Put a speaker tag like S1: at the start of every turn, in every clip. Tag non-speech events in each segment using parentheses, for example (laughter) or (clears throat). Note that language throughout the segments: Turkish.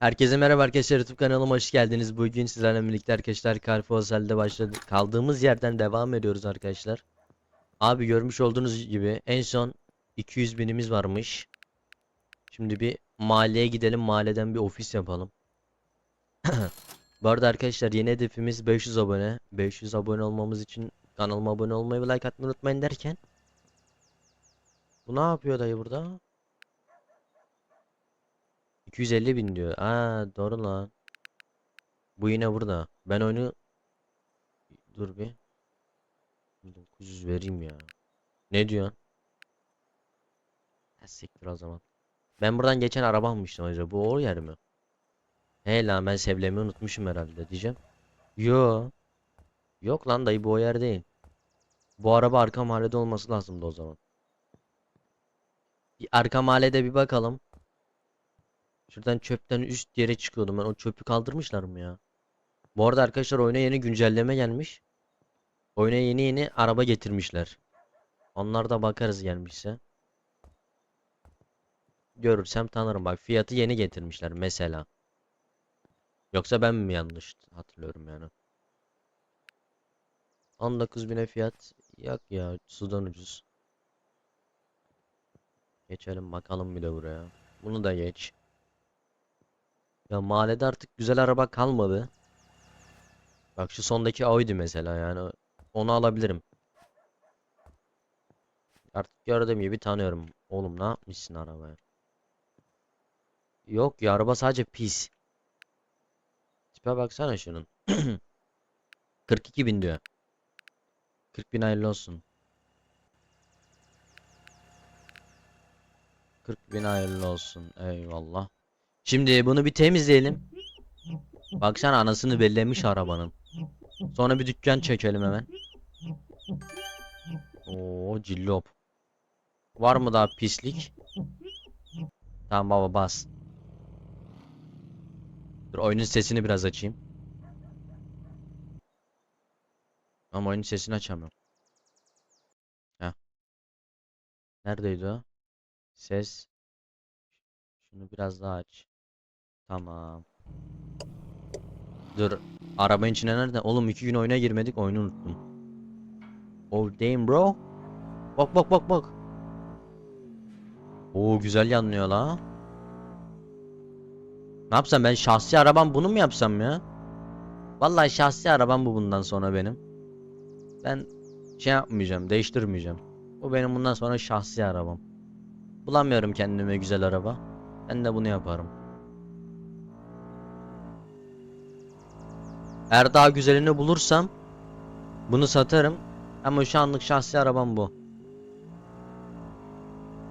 S1: Herkese merhaba arkadaşlar YouTube kanalıma hoş geldiniz. Bugün sizlerle birlikte arkadaşlar Carfusel'de başladı. Kaldığımız yerden devam ediyoruz arkadaşlar. Abi görmüş olduğunuz gibi en son 200 binimiz varmış. Şimdi bir mahalleye gidelim. Mahalleden bir ofis yapalım. (clears throat) Bu arada arkadaşlar yeni hedefimiz 500 abone. 500 abone olmamız için kanalıma abone olmayı ve like atmayı unutmayın derken. Bu ne yapıyor dayı burada? 250 bin diyor. Aa doğru lan. Bu yine burada. Ben oyunu dur bir. 900 vereyim ya. Ne diyorsun? Ha, siktir o zaman. Ben buradan geçen araba almıştım acaba. Bu o yer mi? He lan ben sevlemi unutmuşum herhalde diyeceğim. Yo. Yok lan dayı bu o yer değil. Bu araba arka mahallede olması lazımdı o zaman. Bir arka mahallede bir bakalım. Şuradan çöpten üst yere çıkıyordum ben. O çöpü kaldırmışlar mı ya? Bu arada arkadaşlar oyuna yeni güncelleme gelmiş. Oyuna yeni yeni araba getirmişler. Onlar da bakarız gelmişse. Görürsem tanırım bak fiyatı yeni getirmişler mesela. Yoksa ben mi yanlış hatırlıyorum yani. 19.000'e fiyat yok ya sudan ucuz. Geçelim bakalım bir de buraya. Bunu da geç. Ya mahallede artık güzel araba kalmadı. Bak şu sondaki Audi mesela yani onu alabilirim. Artık gördüğüm gibi tanıyorum. Oğlum ne yapmışsın arabaya? Yok ya araba sadece pis. Tipe baksana şunun. (clears throat) 42 bin diyor. 40 bin hayırlı olsun. 40 bin hayırlı olsun. Eyvallah. Şimdi bunu bir temizleyelim. Baksana anasını bellemiş arabanın. Sonra bir dükkan çekelim hemen. Oo cillop. Var mı daha pislik? Tamam baba bas. Dur oyunun sesini biraz açayım. Ama oyunun sesini açamıyorum. Heh. Neredeydi o? Ses. Şunu biraz daha aç. Tamam. Dur. Arabanın içine nerede? Oğlum iki gün oyuna girmedik. Oyunu unuttum. Oh damn bro. Bak bak bak bak. Oo güzel yanlıyor la. Ne yapsam ben şahsi arabam bunu mu yapsam ya? Vallahi şahsi arabam bu bundan sonra benim. Ben şey yapmayacağım, değiştirmeyeceğim. Bu benim bundan sonra şahsi arabam. Bulamıyorum kendime güzel araba. Ben de bunu yaparım. Eğer daha güzelini bulursam bunu satarım. Ama şu anlık şahsi arabam bu.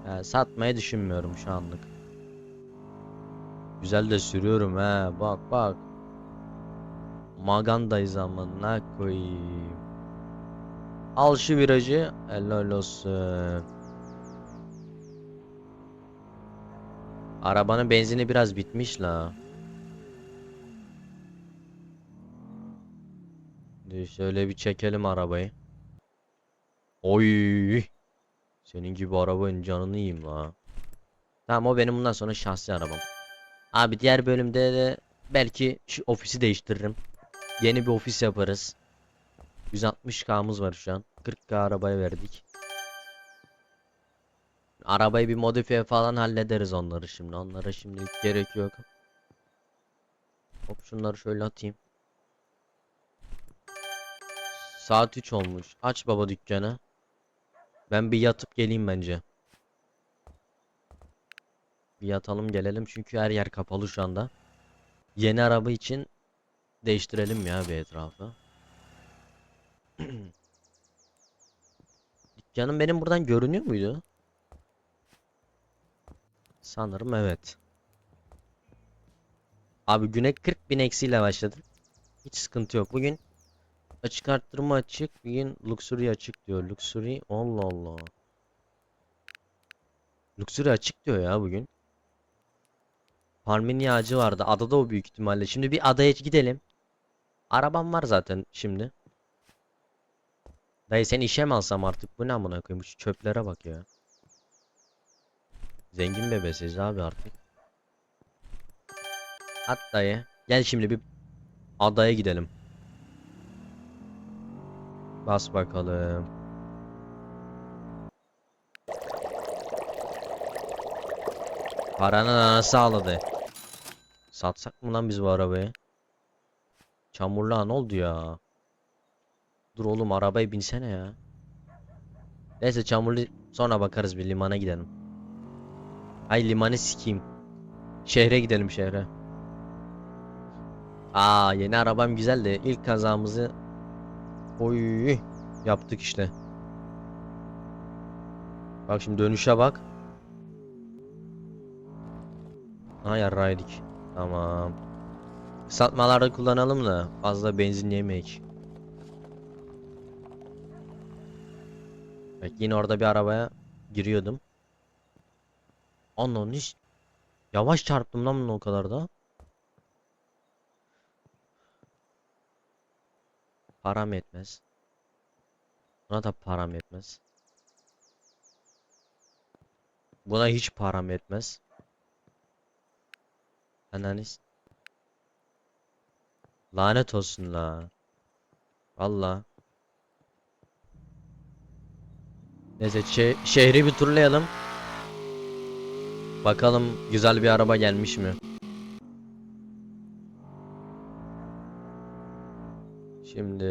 S1: Yani satmayı düşünmüyorum şu anlık. Güzel de sürüyorum he. Bak bak. Magandayız amına koyayım. Al şu virajı. Helal olsun. Arabanın benzini biraz bitmiş la. Şöyle bir çekelim arabayı. Oy. Senin gibi arabanın canını yiyeyim la. Tamam o benim bundan sonra şahsi arabam. Abi diğer bölümde de belki şu ofisi değiştiririm. Yeni bir ofis yaparız. 160k'mız var şu an. 40k arabaya verdik. Arabayı bir modifiye falan hallederiz onları şimdi. Onlara şimdilik gerek yok. Hop şunları şöyle atayım. Saat 3 olmuş. Aç baba dükkanı. Ben bir yatıp geleyim bence. Bir yatalım gelelim çünkü her yer kapalı şu anda. Yeni araba için değiştirelim ya bir etrafı. (clears throat) Dükkanım benim buradan görünüyor muydu? Sanırım evet. Abi güne 40 bin eksiyle başladım. Hiç sıkıntı yok. Bugün açık arttırma açık. Bugün luxury açık diyor. Luxury Allah Allah. Luxury açık diyor ya bugün. Parmini ağacı vardı. Adada o büyük ihtimalle. Şimdi bir adaya gidelim. Arabam var zaten şimdi. Dayı sen işe mi alsam artık? Bu ne amına koyayım? Şu çöplere bak ya. Zengin bebesiyiz abi artık. At dayı. Gel şimdi bir adaya gidelim. Bas bakalım. Paranın anası ağladı. Satsak mı lan biz bu arabayı? Çamurluğa ne oldu ya? Dur oğlum arabaya binsene ya. Neyse çamurlu sonra bakarız bir limana gidelim. Ay limanı sikeyim. Şehre gidelim şehre. Aa yeni arabam güzel de ilk kazamızı oy yaptık işte. Bak şimdi dönüşe bak. Ha yarraydık. Tamam. Kısaltmalarda kullanalım da fazla benzin yemeyek. Bak yine orada bir arabaya giriyordum. Ananı hiç yavaş çarptım lan bunu o kadar da. Param yetmez. Buna da param yetmez. Buna hiç param yetmez. Ananis. Lanet olsun la. Valla. Neyse şe- şehri bir turlayalım. Bakalım güzel bir araba gelmiş mi? Şimdi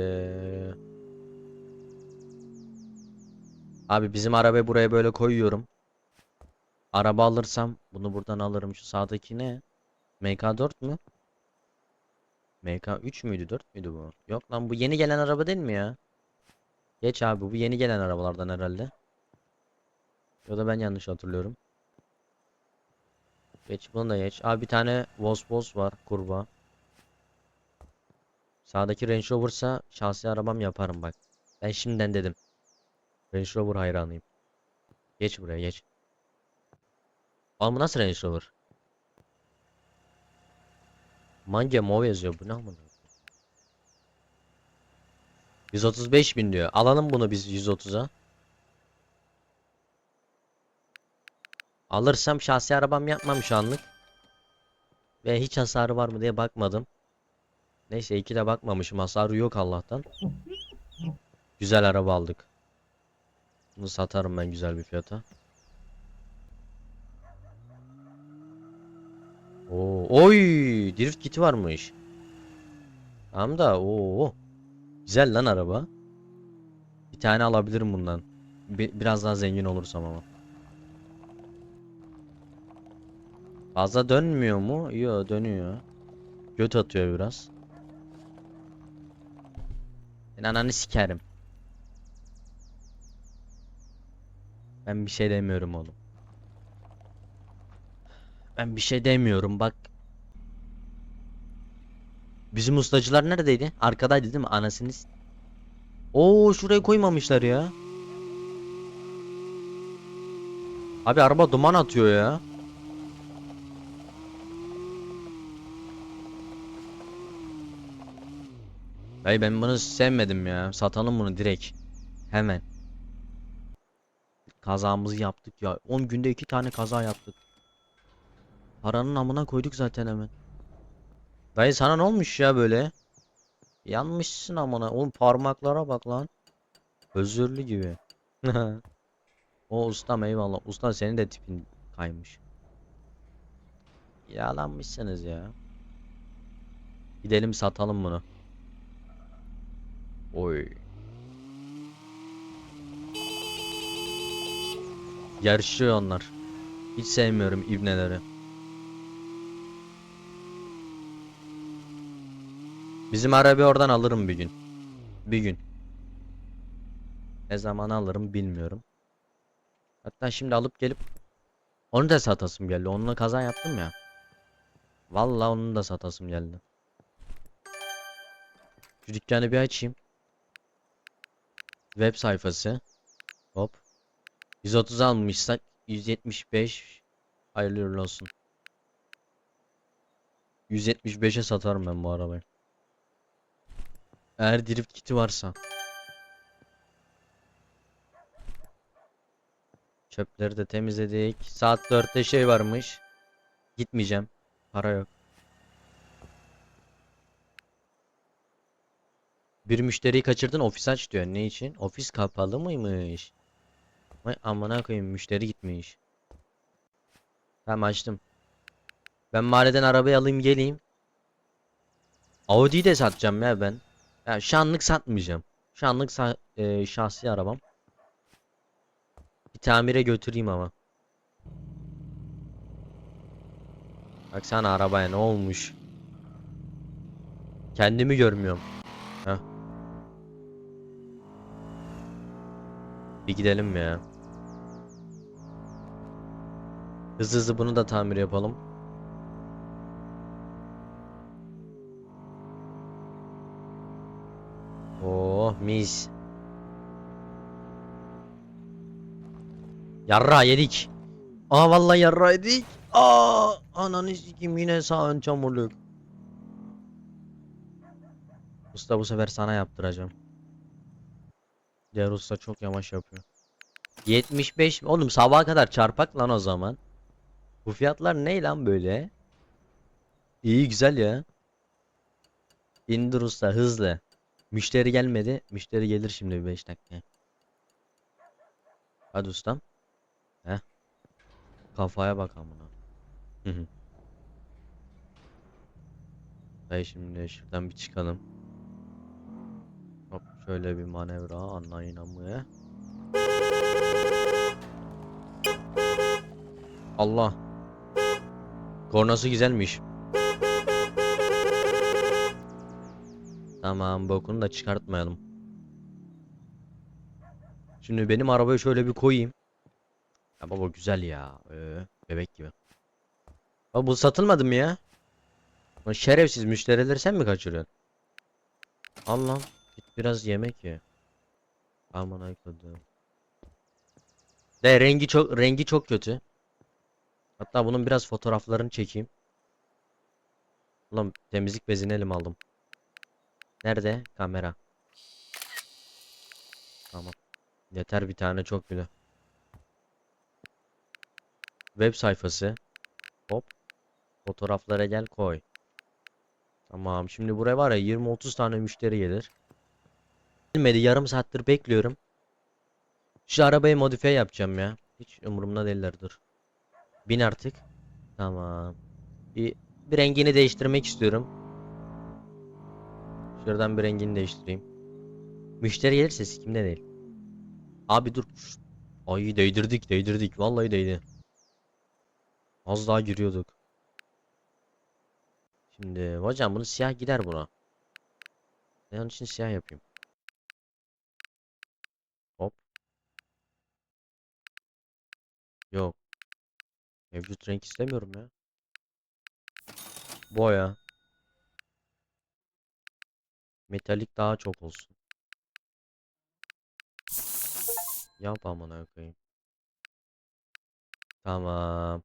S1: Abi bizim arabayı buraya böyle koyuyorum. Araba alırsam bunu buradan alırım. Şu sağdaki ne? MK4 mü? MK3 müydü 4 müydü bu? Yok lan bu yeni gelen araba değil mi ya? Geç abi bu yeni gelen arabalardan herhalde. Ya da ben yanlış hatırlıyorum. Geç bunu da geç. Abi bir tane Vosvos var kurba. Sağdaki Range Rover'sa şahsi arabam yaparım bak. Ben şimdiden dedim. Range Rover hayranıyım. Geç buraya geç. Oğlum bu nasıl Range Rover? Mange Move yazıyor bu ne amına? 135 bin diyor. Alalım bunu biz 130'a. Alırsam şahsi arabam yapmam şu anlık. Ve hiç hasarı var mı diye bakmadım. Neyse iki de bakmamışım. Hasarı yok Allah'tan. Güzel araba aldık. Bunu satarım ben güzel bir fiyata. Oo, oy, drift kiti varmış. Tamam da o güzel lan araba. Bir tane alabilirim bundan. Bi- biraz daha zengin olursam ama. Fazla dönmüyor mu? Yo dönüyor. Göt atıyor biraz. Ben ananı sikerim. Ben bir şey demiyorum oğlum. Ben bir şey demiyorum bak. Bizim ustacılar neredeydi? Arkadaydı değil mi? Anasını s- Oo şuraya koymamışlar ya. Abi araba duman atıyor ya. Dayı ben bunu sevmedim ya. Satalım bunu direkt. Hemen. Kazamızı yaptık ya. 10 günde 2 tane kaza yaptık. Paranın amına koyduk zaten hemen. Dayı sana ne olmuş ya böyle? Yanmışsın amına. Oğlum parmaklara bak lan. Özürlü gibi. (laughs) O ustam eyvallah. Usta senin de tipin kaymış. Yalanmışsınız ya. Gidelim satalım bunu. Oy. Yarışıyor onlar. Hiç sevmiyorum ibneleri. Bizim arabayı oradan alırım bir gün. Bir gün. Ne zaman alırım bilmiyorum. Hatta şimdi alıp gelip onu da satasım geldi. Onunla kaza yaptım ya. Vallahi onu da satasım geldi. Şu dükkanı bir açayım. Web sayfası. Hop. 130 almışsak 175 hayırlı uğurlu olsun. 175'e satarım ben bu arabayı. Eğer drift kiti varsa. Çöpleri de temizledik. Saat 4'te şey varmış. Gitmeyeceğim. Para yok. Bir müşteriyi kaçırdın ofis aç diyor. Ne için? Ofis kapalı mıymış? Vay amına koyayım müşteri gitmiş. Tamam açtım. Ben mahalleden arabayı alayım geleyim. Audi'yi de satacağım ya ben. Ya şanlık satmayacağım. Şanlık sa- e, şahsi arabam. Bir tamire götüreyim ama. Baksana arabaya ne olmuş. Kendimi görmüyorum. Bir gidelim ya? Hızlı hızlı bunu da tamir yapalım. Oh mis. Yarra yedik. Aa vallahi yarra yedik. Aa ananı sikeyim yine sağ ön çamurluk. Usta bu sefer sana yaptıracağım. Diğer usta çok yavaş yapıyor. 75 mi? Oğlum sabaha kadar çarpak lan o zaman. Bu fiyatlar ne lan böyle? İyi güzel ya. İndir usta hızlı. Müşteri gelmedi. Müşteri gelir şimdi bir 5 dakika. Hadi ustam. Heh. Kafaya bak amına. Dayı şimdi şuradan bir çıkalım. Şöyle bir manevra anlayın amı. Allah. Kornası güzelmiş. Tamam bokunu da çıkartmayalım. Şimdi benim arabayı şöyle bir koyayım. Ya baba güzel ya. Ee, bebek gibi. Baba bu satılmadı mı ya? Şerefsiz müşterileri sen mi kaçırıyorsun? Al lan. Git biraz yemek ye. Aman ayıkladım. De rengi çok rengi çok kötü. Hatta bunun biraz fotoğraflarını çekeyim. Ulan temizlik bezini elim aldım. Nerede? Kamera. Tamam. Yeter bir tane çok bile. Web sayfası. Hop. Fotoğraflara gel koy. Tamam. Şimdi buraya var ya 20-30 tane müşteri gelir. Gelmedi. Yarım saattir bekliyorum. Şu arabayı modifiye yapacağım ya. Hiç umurumda değiller dur. Bin artık. Tamam. Bir, bir rengini değiştirmek istiyorum. Şuradan bir rengini değiştireyim. Müşteri gelirse sikimde değil. Abi dur. Ay değdirdik değdirdik. Vallahi değdi. Az daha giriyorduk. Şimdi hocam bunu siyah gider buna. Ben onun için siyah yapayım. Hop. Yok. Mevcut renk istemiyorum ya. Boya. Metalik daha çok olsun. Yap amına koyayım. Tamam.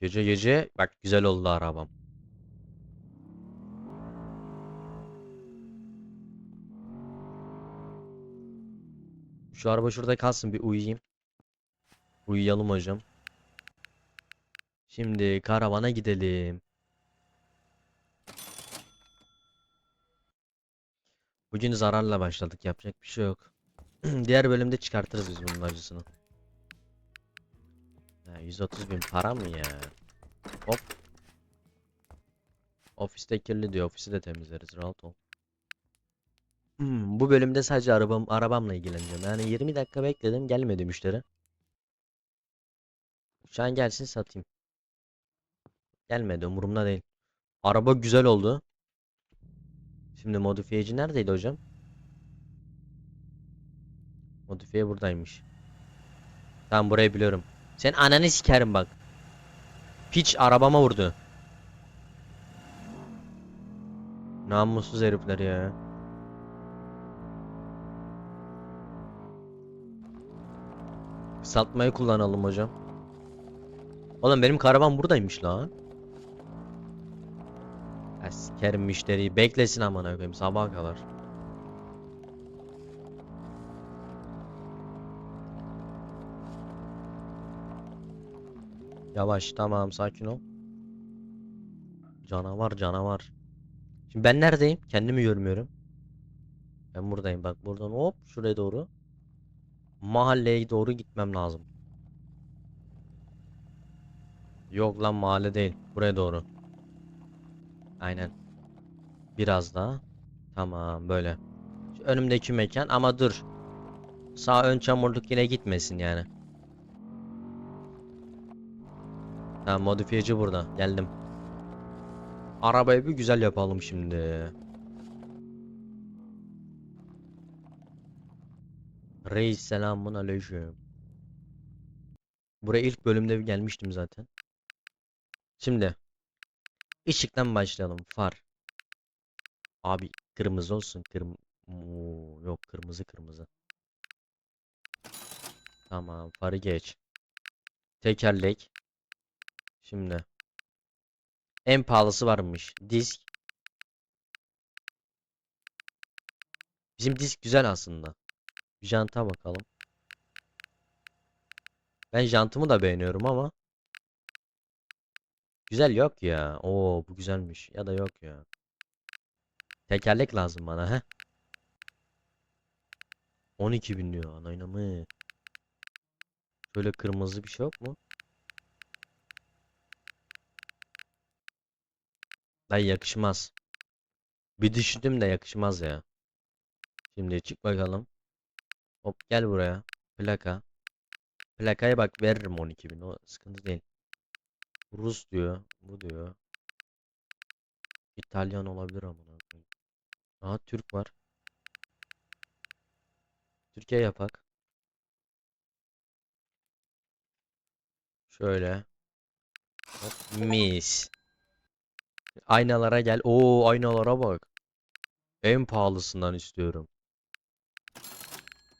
S1: Gece gece bak güzel oldu arabam. Şu araba şurada kalsın bir uyuyayım. Uyuyalım hocam. Şimdi karavana gidelim. Bugün zararla başladık. Yapacak bir şey yok. (clears throat) Diğer bölümde çıkartırız biz bunun acısını. Ya 130 bin para mı ya? Hop. Ofiste kirli diyor. Ofisi de temizleriz. Rahat ol. Hmm, bu bölümde sadece arabam arabamla ilgileneceğim. Yani 20 dakika bekledim. Gelmedi müşteri. An gelsin satayım. Gelmedi. Umurumda değil. Araba güzel oldu. Şimdi modifiyeci neredeydi hocam? Modifiye buradaymış. Tamam burayı biliyorum. Sen ananı sikerim bak. Piç arabama vurdu. Namussuz herifler ya. Kısaltmayı kullanalım hocam. Oğlum benim karavan buradaymış lan. Ya sikerim müşteriyi. Beklesin amına koyayım sabaha kadar. Yavaş tamam sakin ol. Canavar canavar. Şimdi ben neredeyim? Kendimi görmüyorum. Ben buradayım bak buradan hop şuraya doğru. Mahalleye doğru gitmem lazım. Yok lan mahalle değil. Buraya doğru. Aynen. Biraz daha. Tamam böyle. Şu önümdeki mekan ama dur. Sağ ön çamurluk yine gitmesin yani. Tamam modifiyeci burada. Geldim. Arabayı bir güzel yapalım şimdi. Reis selamun aleyküm. Buraya ilk bölümde gelmiştim zaten. Şimdi ışıktan başlayalım. Far. Abi kırmızı olsun. Kırm yok kırmızı kırmızı. Tamam farı geç. Tekerlek. Şimdi. En pahalısı varmış. Disk. Bizim disk güzel aslında. Janta bakalım. Ben jantımı da beğeniyorum ama. Güzel yok ya. Oo bu güzelmiş. Ya da yok ya. Tekerlek lazım bana he. 12 bin diyor anayına mı? Şöyle kırmızı bir şey yok mu? Dayı yakışmaz. Bir düşündüm de yakışmaz ya. Şimdi çık bakalım. Hop gel buraya. Plaka. Plakaya bak veririm 12 bin. O sıkıntı değil. Rus diyor. Bu diyor. İtalyan olabilir amına koyayım. Aha Türk var. Türkiye yapak. Şöyle. Hop, mis. Aynalara gel. Oo aynalara bak. En pahalısından istiyorum.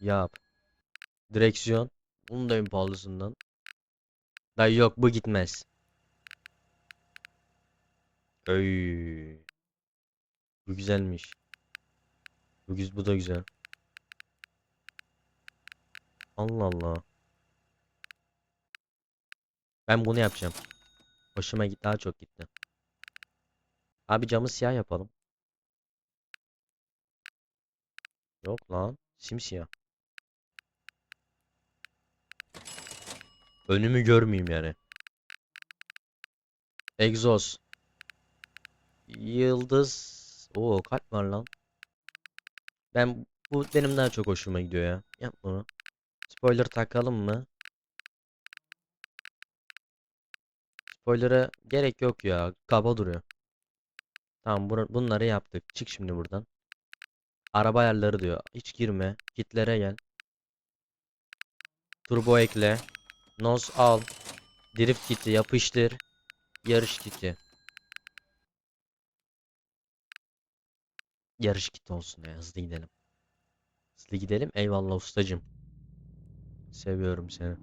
S1: Yap. Direksiyon. Bunun da en pahalısından. Dayı yok bu gitmez. Öy. Bu güzelmiş. Bu, güz bu da güzel. Allah Allah. Ben bunu yapacağım. Hoşuma git daha çok gitti. Abi camı siyah yapalım. Yok lan. Simsiyah. Önümü görmeyeyim yani. Egzoz. Yıldız. Oo kalp var lan. Ben bu benim daha çok hoşuma gidiyor ya. Yap bunu. Spoiler takalım mı? Spoiler'a gerek yok ya. Kaba duruyor. Tamam bur- bunları yaptık. Çık şimdi buradan. Araba ayarları diyor. Hiç girme. Kitlere gel. Turbo ekle. Nos al. Drift kiti yapıştır. Yarış kiti. Yarış kiti olsun ya. Hızlı gidelim. Hızlı gidelim. Eyvallah ustacım. Seviyorum seni.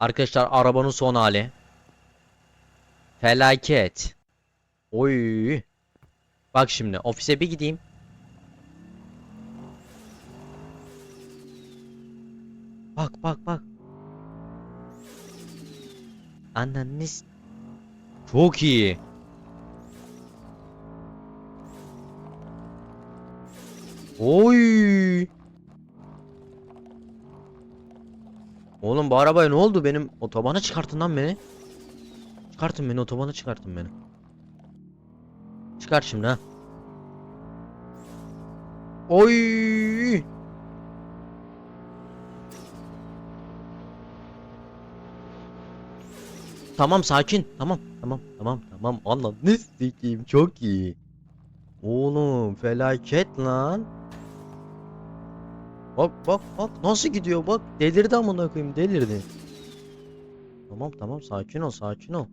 S1: Arkadaşlar arabanın son hali. Felaket. Oy. Bak şimdi ofise bir gideyim. Bak bak bak. Anneniz çok iyi. Oy. Oğlum bu arabaya ne oldu benim otobana çıkartın lan beni. Çıkartın beni otobana çıkartın beni. Çıkar şimdi ha. Oy. Tamam sakin. Tamam tamam tamam tamam. Allah ne sikeyim çok iyi. Oğlum felaket lan. Bak bak bak nasıl gidiyor bak delirdi amına koyayım delirdi. Tamam tamam sakin ol sakin ol.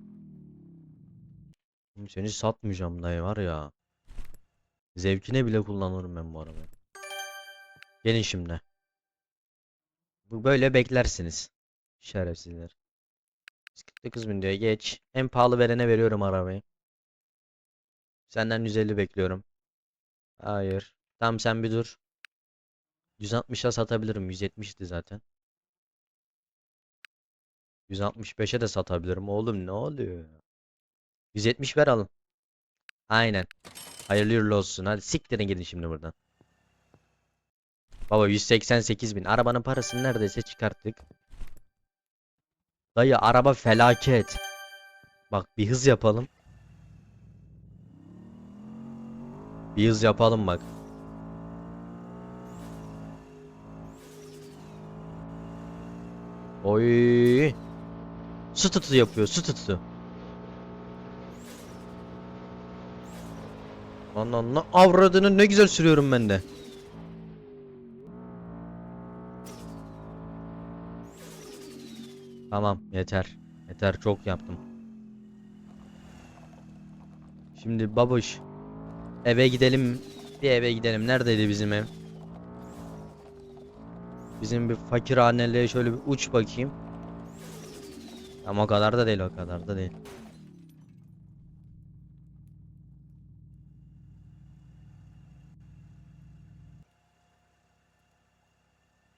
S1: Seni satmayacağım dayı var ya. Zevkine bile kullanırım ben bu arabayı. Gelin şimdi. Bu böyle beklersiniz. Şerefsizler. 49 bin diyor geç. En pahalı verene veriyorum arabayı. Senden 150 bekliyorum. Hayır. Tamam sen bir dur. 160'a satabilirim. 170'ti zaten. 165'e de satabilirim. Oğlum ne oluyor? 170 ver alın. Aynen. Hayırlı uğurlu olsun. Hadi siktirin gidin şimdi buradan. Baba 188 bin. Arabanın parasını neredeyse çıkarttık. Dayı araba felaket. Bak bir hız yapalım. Bir hız yapalım bak. Oy. Su tutu yapıyor, su tutu. Lan lan lan avradını ne güzel sürüyorum ben de. Tamam yeter. Yeter çok yaptım. Şimdi babuş eve gidelim. Bir eve gidelim. Neredeydi bizim ev? Bizim bir fakirhaneliğe şöyle bir uç bakayım. Ama o kadar da değil o kadar da değil.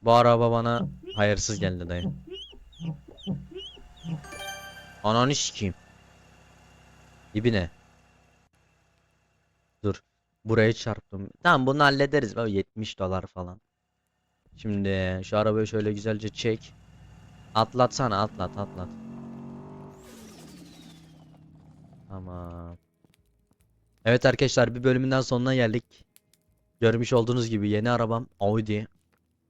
S1: Bu araba bana hayırsız geldi dayı. Ananı sikeyim. Dibine. Dur. Buraya çarptım. Tamam bunu hallederiz. Böyle 70 dolar falan. Şimdi şu arabayı şöyle güzelce çek. Atlatsana atlat atlat. Tamam. Evet arkadaşlar bir bölümünden sonuna geldik. Görmüş olduğunuz gibi yeni arabam Audi.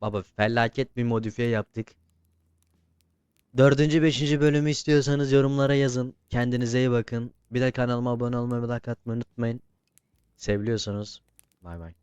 S1: Baba felaket bir modifiye yaptık. Dördüncü, beşinci bölümü istiyorsanız yorumlara yazın. Kendinize iyi bakın. Bir de kanalıma abone olmayı ve like atmayı unutmayın. Seviliyorsunuz. Bay bay.